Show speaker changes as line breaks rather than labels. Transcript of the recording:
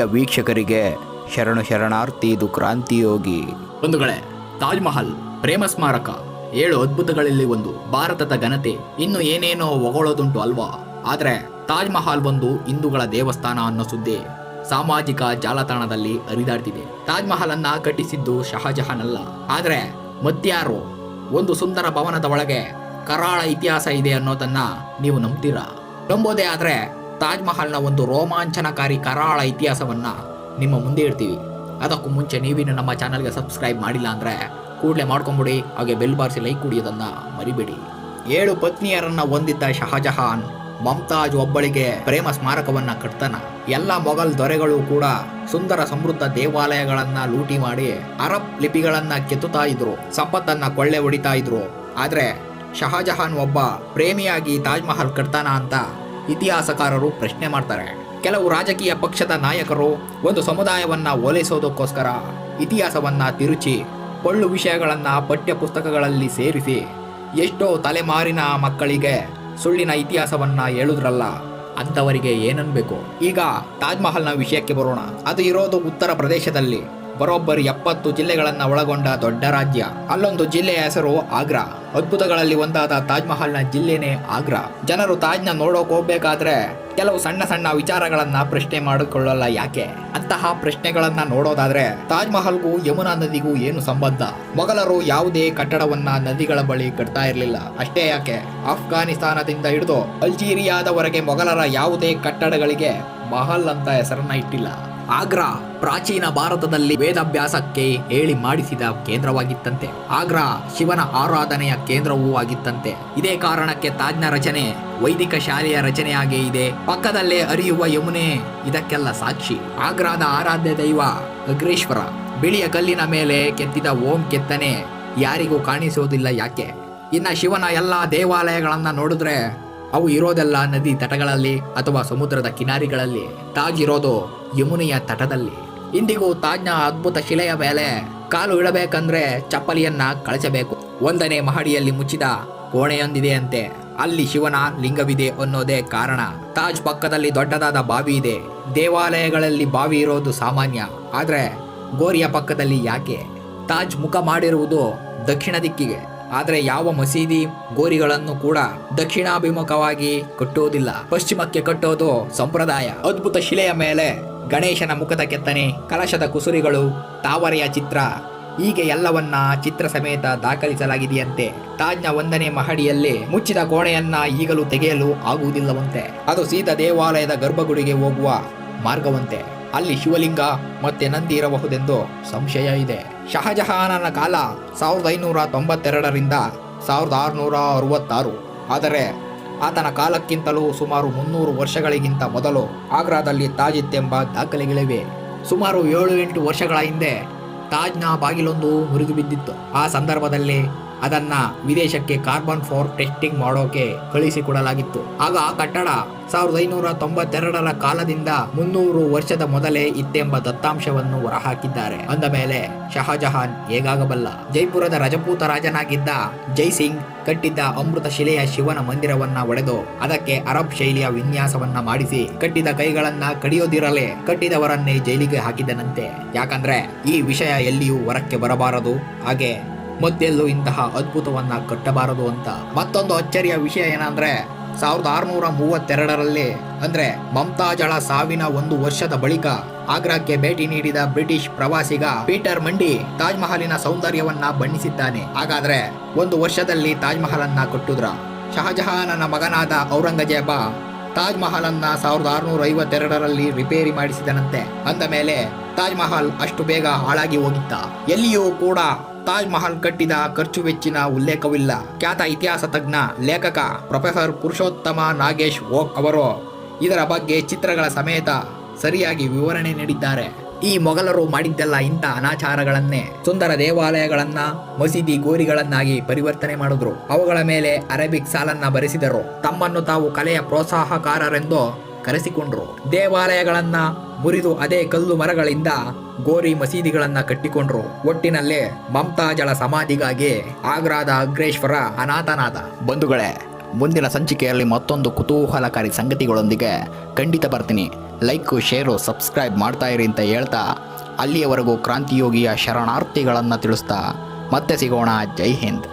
ಪ್ರಿಯ ವೀಕ್ಷಕರಿಗೆ ಶರಣು ಶರಣಾರ್ಥಿ ಇದು ಕ್ರಾಂತಿಯೋಗಿ
ಬಂಧುಗಳೇ ತಾಜ್ ಮಹಲ್ ಪ್ರೇಮ ಸ್ಮಾರಕ, ಏಳು ಅದ್ಭುತಗಳಲ್ಲಿ ಒಂದು. ಭಾರತದ ಘನತೆ ಇನ್ನು ಏನೇನೋ ಹೊಗಳೋದುಂಟು ಅಲ್ವಾ? ಆದರೆ ತಾಜ್ ಮಹಲ್ ಒಂದು ಹಿಂದೂಗಳ ದೇವಸ್ಥಾನ ಅನ್ನೋ ಸುದ್ದಿ ಸಾಮಾಜಿಕ ಜಾಲತಾಣದಲ್ಲಿ ಹರಿದಾಡ್ತಿದೆ. ತಾಜ್ ಮಹಲ್ ಅನ್ನ ಕಟ್ಟಿಸಿದ್ದು ಶಹಜಹಾನ್ ಅಲ್ಲ. ಆದರೆ ಮತ್ಯಾರು ಒಂದು ಸುಂದರ ಭವನದ ಒಳಗೆ ಕರಾಳ ಇತಿಹಾಸ ಇದೆ ಅನ್ನೋದನ್ನ ನೀವು ನಂಬ್ತೀರಾ? ನಂಬೋದೇ ಆದ್ರೆ ತಾಜ್ ಮಹಲ್ನ ಒಂದು ರೋಮಾಂಚನಕಾರಿ ಕರಾಳ ಇತಿಹಾಸವನ್ನ ನಿಮ್ಮ ಮುಂದೆ ಇಡ್ತೀವಿ. ಅದಕ್ಕೂ ಮುಂಚೆ ನೀವಿನ್ನು ನಮ್ಮ ಚಾನಲ್ಗೆ ಸಬ್ಸ್ಕ್ರೈಬ್ ಮಾಡಿಲ್ಲ ಅಂದ್ರೆ ಕೂಡಲೇ ಮಾಡ್ಕೊಂಬಿಡಿ, ಹಾಗೆ ಬೆಲ್ ಬಾರಿಸಿ ಲೈಕ್ ಕುಡಿಯೋದನ್ನ ಮರಿಬೇಡಿ. ಏಳು ಪತ್ನಿಯರನ್ನ ಹೊಂದಿದ್ದ ಶಹಜಹಾನ್ ಮಮ್ತಾಜ್ ಒಬ್ಬಳಿಗೆ ಪ್ರೇಮ ಸ್ಮಾರಕವನ್ನ ಕಟ್ತಾನ. ಎಲ್ಲ ಮೊಘಲ್ ದೊರೆಗಳು ಕೂಡ ಸುಂದರ ಸಮೃದ್ಧ ದೇವಾಲಯಗಳನ್ನ ಲೂಟಿ ಮಾಡಿ ಅರಬ್ ಲಿಪಿಗಳನ್ನ ಕೆತ್ತುತ್ತಾ ಇದ್ರು, ಸಂಪತ್ತನ್ನ ಕೊಳ್ಳೆ ಹೊಡಿತಾ ಇದ್ರು. ಆದ್ರೆ ಶಹಜಹಾನ್ ಒಬ್ಬ ಪ್ರೇಮಿಯಾಗಿ ತಾಜ್ ಮಹಲ್ ಕಟ್ತಾನ ಅಂತ ಇತಿಹಾಸಕಾರರು ಪ್ರಶ್ನೆ ಮಾಡ್ತಾರೆ. ಕೆಲವು ರಾಜಕೀಯ ಪಕ್ಷದ ನಾಯಕರು ಒಂದು ಸಮುದಾಯವನ್ನ ಓಲೈಸೋದಕ್ಕೋಸ್ಕರ ಇತಿಹಾಸವನ್ನ ತಿರುಚಿ, ಪೊಳ್ಳು ವಿಷಯಗಳನ್ನ ಪಠ್ಯ ಪುಸ್ತಕಗಳಲ್ಲಿ ಸೇರಿಸಿ, ಎಷ್ಟೋ ತಲೆಮಾರಿನ ಮಕ್ಕಳಿಗೆ ಸುಳ್ಳಿನ ಇತಿಹಾಸವನ್ನ ಹೇಳುದ್ರಲ್ಲ, ಅಂಥವರಿಗೆ ಏನನ್ಬೇಕು? ಈಗ ತಾಜ್ಮಹಲ್ನ ವಿಷಯಕ್ಕೆ ಬರೋಣ. ಅದು ಇರೋದು ಉತ್ತರ ಪ್ರದೇಶದಲ್ಲಿ. ಬರೋಬ್ಬರಿ ಎಪ್ಪತ್ತು ಜಿಲ್ಲೆಗಳನ್ನು ಒಳಗೊಂಡ ದೊಡ್ಡ ರಾಜ್ಯ. ಅಲ್ಲೊಂದು ಜಿಲ್ಲೆಯ ಹೆಸರು ಆಗ್ರಾ. ಅದ್ಭುತಗಳಲ್ಲಿ ಒಂದಾದ ತಾಜ್ ಮಹಲ್ನ ಜಿಲ್ಲೆನೇ ಆಗ್ರಾ. ಜನರು ತಾಜ್ನ ನೋಡೋಕೆ ಹೋಗ್ಬೇಕಾದ್ರೆ ಕೆಲವು ಸಣ್ಣ ಸಣ್ಣ ವಿಚಾರಗಳನ್ನ ಪ್ರಶ್ನೆ ಮಾಡಿಕೊಳ್ಳಲ್ಲ ಯಾಕೆ? ಅಂತಹ ಪ್ರಶ್ನೆಗಳನ್ನ ನೋಡೋದಾದ್ರೆ ತಾಜ್ ಮಹಲ್ಗೂ ಯಮುನಾ ನದಿಗೂ ಏನು ಸಂಬಂಧ? ಮೊಘಲರು ಯಾವುದೇ ಕಟ್ಟಡವನ್ನ ನದಿಗಳ ಬಳಿ ಕಟ್ತಾ ಇರಲಿಲ್ಲ. ಅಷ್ಟೇ ಯಾಕೆ? ಆಫ್ಘಾನಿಸ್ತಾನದಿಂದ ಹಿಡಿದು ಅಲ್ಜೀರಿಯಾದವರೆಗೆ ಮೊಘಲರ ಯಾವುದೇ ಕಟ್ಟಡಗಳಿಗೆ ಮಹಲ್ ಅಂತ ಹೆಸರನ್ನ ಇಟ್ಟಿಲ್ಲ. ಆಗ್ರಾ, ಪ್ರಾಚೀನ ಭಾರತದಲ್ಲಿ ವೇದಾಭ್ಯಾಸಕ್ಕೆ ಹೇಳಿ ಮಾಡಿಸಿದ ಕೇಂದ್ರವಾಗಿತ್ತಂತೆ. ಆಗ್ರಾ, ಶಿವನ ಆರಾಧನೆಯ ಕೇಂದ್ರವೂ ಆಗಿತ್ತಂತೆ. ಇದೇ ಕಾರಣಕ್ಕೆ ತಾಜ್ನ ರಚನೆ, ವೈದಿಕ ಶಾಲೆಯ ರಚನೆಯಾಗೇ ಇದೆ. ಪಕ್ಕದಲ್ಲೇ ಅರಿಯುವ ಯಮುನೆ, ಇದಕ್ಕೆಲ್ಲ ಸಾಕ್ಷಿ. ಆಗ್ರಾದ ಆರಾಧ್ಯ ದೈವ ಅಗ್ರೇಶ್ವರ, ಬಿಳಿಯ ಕಲ್ಲಿನ ಮೇಲೆ ಕೆತ್ತಿದ ಓಂ ಕೆತ್ತನೆ, ಯಾರಿಗೂ ಕಾಣಿಸುವುದಿಲ್ಲ ಯಾಕೆ? ಇನ್ನ ಶಿವನ ಎಲ್ಲಾ ದೇವಾಲಯಗಳನ್ನ ನೋಡಿದ್ರೆ ಅವು ಇರೋದೆಲ್ಲ ನದಿ ತಟಗಳಲ್ಲಿ ಅಥವಾ ಸಮುದ್ರದ ಕಿನಾರಿಗಳಲ್ಲಿ ತಾಜ್ ಇರೋದು ಯಮುನೆಯ ತಟದಲ್ಲಿ. ಇಂದಿಗೂ ತಾಜ್ನ ಅದ್ಭುತ ಶಿಲೆಯ ಮೇಲೆ ಕಾಲು ಇಡಬೇಕಂದ್ರೆ ಚಪ್ಪಲಿಯನ್ನ ಕಳಚಬೇಕು. ಒಂದನೇ ಮಹಡಿಯಲ್ಲಿ ಮುಚ್ಚಿದ ಕೋಣೆಯೊಂದಿದೆಯಂತೆ ಅಲ್ಲಿ ಶಿವನ ಲಿಂಗವಿದೆ ಅನ್ನೋದೇ ಕಾರಣ. ತಾಜ್ ಪಕ್ಕದಲ್ಲಿ ದೊಡ್ಡದಾದ ಬಾವಿ ಇದೆ. ದೇವಾಲಯಗಳಲ್ಲಿ ಬಾವಿ ಇರೋದು ಸಾಮಾನ್ಯ. ಆದ್ರೆ ಗೋರಿಯ ಪಕ್ಕದಲ್ಲಿ ಯಾಕೆ? ತಾಜ್ ಮುಖ ಮಾಡಿರುವುದು ದಕ್ಷಿಣ ದಿಕ್ಕಿಗೆ. ಆದರೆ ಯಾವ ಮಸೀದಿ ಗೋರಿಗಳನ್ನು ಕೂಡ ದಕ್ಷಿಣಾಭಿಮುಖವಾಗಿ ಕಟ್ಟುವುದಿಲ್ಲ. ಪಶ್ಚಿಮಕ್ಕೆ ಕಟ್ಟೋದು ಸಂಪ್ರದಾಯ. ಅದ್ಭುತ ಶಿಲೆಯ ಮೇಲೆ ಗಣೇಶನ ಮುಖದ ಕೆತ್ತನೆ, ಕಲಶದ ಕುಸುರಿಗಳು, ತಾವರೆಯ ಚಿತ್ರ, ಹೀಗೆ ಎಲ್ಲವನ್ನ ಚಿತ್ರ ಸಮೇತ ದಾಖಲಿಸಲಾಗಿದೆಯಂತೆ. ತಾಜ್ನ ಒಂದನೇ ಮಹಡಿಯಲ್ಲಿ ಮುಚ್ಚಿದ ಕೋಣೆಯನ್ನ ಈಗಲೂ ತೆಗೆಯಲು ಆಗುವುದಿಲ್ಲವಂತೆ. ಅದು ಸೀತಾ ದೇವಾಲಯದ ಗರ್ಭಗುಡಿಗೆ ಹೋಗುವ ಮಾರ್ಗವಂತೆ. ಅಲ್ಲಿ ಶಿವಲಿಂಗ ಮತ್ತೆ ನಂದಿ ಇರಬಹುದೆಂದು ಸಂಶಯ ಇದೆ. ಶಹಜಹಾನನ ಕಾಲ ಸಾವಿರದ ಐನೂರ ತೊಂಬತ್ತೆರಡರಿಂದ ಸಾವಿರದ ಆರುನೂರ ಅರವತ್ತಾರು. ಆದರೆ ಆತನ ಕಾಲಕ್ಕಿಂತಲೂ ಸುಮಾರು ಮುನ್ನೂರು ವರ್ಷಗಳಿಗಿಂತ ಮೊದಲು ಆಗ್ರಾದಲ್ಲಿ ತಾಜಿತ್ ಎಂಬ ದಾಖಲೆಗಳಿವೆ. ಸುಮಾರು ಏಳು ಎಂಟು ವರ್ಷಗಳ ಹಿಂದೆ ತಾಜ್ನ ಬಾಗಿಲೊಂದು ಮುರಿದು ಬಿದ್ದಿತ್ತು. ಆ ಸಂದರ್ಭದಲ್ಲಿ ಅದನ್ನ ವಿದೇಶಕ್ಕೆ ಕಾರ್ಬನ್ ಫೋರ್ ಟೆಸ್ಟಿಂಗ್ ಮಾಡೋಕೆ ಕಳಿಸಿಕೊಡಲಾಗಿತ್ತು. ಆಗ ಆ ಕಟ್ಟಡ ಸಾವಿರದ ಐನೂರ ತೊಂಬತ್ತೆರಡರ ಕಾಲದಿಂದ ಮುನ್ನೂರು ವರ್ಷದ ಮೊದಲೇ ಇತ್ತೆಂಬ ದತ್ತಾಂಶವನ್ನು ಹೊರಹಾಕಿದ್ದಾರೆ. ಅಂದ ಮೇಲೆ ಶಹಜಹಾನ್ ಹೇಗಾಗಬಲ್ಲ? ಜೈಪುರದ ರಜಪೂತ ರಾಜನಾಗಿದ್ದ ಜೈಸಿಂಗ್ ಕಟ್ಟಿದ್ದ ಅಮೃತ ಶಿಲೆಯ ಶಿವನ ಮಂದಿರವನ್ನ ಒಡೆದು ಅದಕ್ಕೆ ಅರಬ್ ಶೈಲಿಯ ವಿನ್ಯಾಸವನ್ನ ಮಾಡಿಸಿ ಕಟ್ಟಿದ ಕೈಗಳನ್ನ ಕಡಿಯೋದಿರಲೇ ಕಟ್ಟಿದವರನ್ನೇ ಜೈಲಿಗೆ ಹಾಕಿದನಂತೆ. ಯಾಕಂದ್ರೆ ಈ ವಿಷಯ ಎಲ್ಲಿಯೂ ಹೊರಕ್ಕೆ ಬರಬಾರದು. ಹಾಗೆ ಮತ್ತೆಲ್ಲೂ ಇಂತಹ ಅದ್ಭುತವನ್ನ ಕಟ್ಟಬಾರದು ಅಂತ ಮತ್ತೊಂದು ಅಚ್ಚರಿಯ ವಿಷಯ ಏನಂದ್ರೆ ಸಾವಿರದ ಆರುನೂರ ಮೂವತ್ತೆರಡರಲ್ಲಿ, ಅಂದ್ರೆ ಮಮತಾಜಳ ಸಾವಿನ ಒಂದು ವರ್ಷದ ಬಳಿಕ ಆಗ್ರಾಕ್ಕೆ ಭೇಟಿ ನೀಡಿದ ಬ್ರಿಟಿಷ್ ಪ್ರವಾಸಿಗ ಪೀಟರ್ ಮಂಡಿ ತಾಜ್ ಮಹಲಿನ ಸೌಂದರ್ಯವನ್ನ ಬಣ್ಣಿಸಿದ್ದಾನೆ. ಹಾಗಾದ್ರೆ ಒಂದು ವರ್ಷದಲ್ಲಿ ತಾಜ್ ಮಹಲನ್ನ ಕಟ್ಟುದ್ರ? ಶಹಜಹಾನನ ಮಗನಾದ ಔರಂಗಜೇಬ ತಾಜ್ ಮಹಲನ್ನ ಸಾವಿರದ ಆರುನೂರ ಐವತ್ತೆರಡರಲ್ಲಿ ರಿಪೇರಿ ಮಾಡಿಸಿದನಂತೆ. ಅಂದ ಮೇಲೆ ತಾಜ್ ಮಹಲ್ ಅಷ್ಟು ಬೇಗ ಹಾಳಾಗಿ ಹೋಗಿತ್ತ? ಎಲ್ಲಿಯೂ ಕೂಡ ತಾಜ್ ಮಹಲ್ ಕಟ್ಟಿದ ಖರ್ಚು ವೆಚ್ಚಿನ ಉಲ್ಲೇಖವಿಲ್ಲ. ಖ್ಯಾತ ಇತಿಹಾಸ ತಜ್ಞ, ಲೇಖಕ, ಪ್ರೊಫೆಸರ್ ಪುರುಷೋತ್ತಮ ನಾಗೇಶ್ ಓಕ್ ಅವರು ಇದರ ಬಗ್ಗೆ ಚಿತ್ರಗಳ ಸಮೇತ ಸರಿಯಾಗಿ ವಿವರಣೆ ನೀಡಿದ್ದಾರೆ. ಈ ಮೊಘಲರು ಮಾಡಿದ್ದೆಲ್ಲ ಇಂಥ ಅನಾಚಾರಗಳನ್ನೇ ಸುಂದರ ದೇವಾಲಯಗಳನ್ನ, ಮಸೀದಿ ಗೋರಿಗಳನ್ನಾಗಿ ಪರಿವರ್ತನೆ ಮಾಡಿದ್ರು. ಅವುಗಳ ಮೇಲೆ ಅರೇಬಿಕ್ ಸಾಲನ್ನ ಬರೆಸಿದರು. ತಮ್ಮನ್ನು ತಾವು ಕಲೆಯ ಪ್ರೋತ್ಸಾಹಕಾರರೆಂದು ಕರೆಸಿಕೊಂಡ್ರು. ದೇವಾಲಯಗಳನ್ನ ಮುರಿದು ಅದೇ ಕಲ್ಲು ಮರಗಳಿಂದ ಗೋರಿ ಮಸೀದಿಗಳನ್ನ ಕಟ್ಟಿಕೊಂಡ್ರು. ಒಟ್ಟಿನಲ್ಲೇ ಮಮತಾಜಳ ಸಮಾಧಿಗಾಗಿ ಆಗ್ರಾದ ಅಗ್ರೇಶ್ವರ ಅನಾಥನಾದ. ಬಂಧುಗಳೇ, ಮುಂದಿನ ಸಂಚಿಕೆಯಲ್ಲಿ ಮತ್ತೊಂದು ಕುತೂಹಲಕಾರಿ ಸಂಗತಿಗಳೊಂದಿಗೆ ಖಂಡಿತ ಬರ್ತೀನಿ.
ಲೈಕು, ಶೇರು, ಸಬ್ಸ್ಕ್ರೈಬ್ ಮಾಡ್ತಾ ಇರಿ ಅಂತ ಹೇಳ್ತಾ ಅಲ್ಲಿಯವರೆಗೂ ಕ್ರಾಂತಿಯೋಗಿಯ ಶರಣಾರ್ಥಿಗಳನ್ನು ತಿಳಿಸ್ತಾ ಮತ್ತೆ ಸಿಗೋಣ. ಜೈ ಹಿಂದ್.